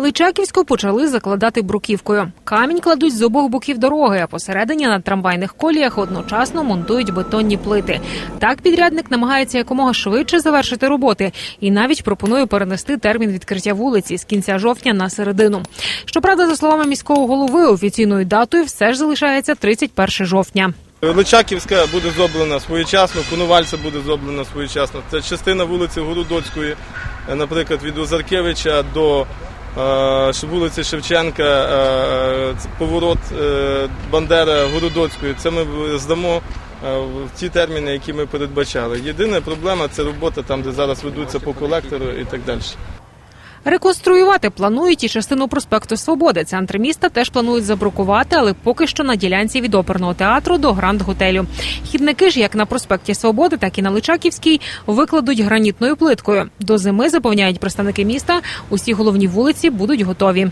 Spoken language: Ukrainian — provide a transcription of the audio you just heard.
Личаківську почали закладати бруківкою. Камінь кладуть з обох боків дороги, а посередині на трамвайних коліях одночасно монтують бетонні плити. Так підрядник намагається якомога швидше завершити роботи і навіть пропонує перенести термін відкриття вулиці з кінця жовтня на середину. Щоправда, за словами міського голови, офіційною датою все ж залишається 31 жовтня. Личаківська буде зроблена своєчасно, Конувальця буде зроблена своєчасно. Це частина вулиці Городоцької, наприклад, від Озаркевича до вулиці Шевченка, е, поворот е, Бандера Городоцької. Це ми здамо е, в ті терміни, які ми передбачали. Єдина проблема це робота там, де зараз ведуться по колектору і так далі. Реконструювати планують і частину проспекту Свободи. Центр міста теж планують забрукувати, але поки що на ділянці від оперного театру до гранд готелю. Хідники ж як на проспекті Свободи, так і на Личаківській викладуть гранітною плиткою. До зими запевняють представники міста. Усі головні вулиці будуть готові.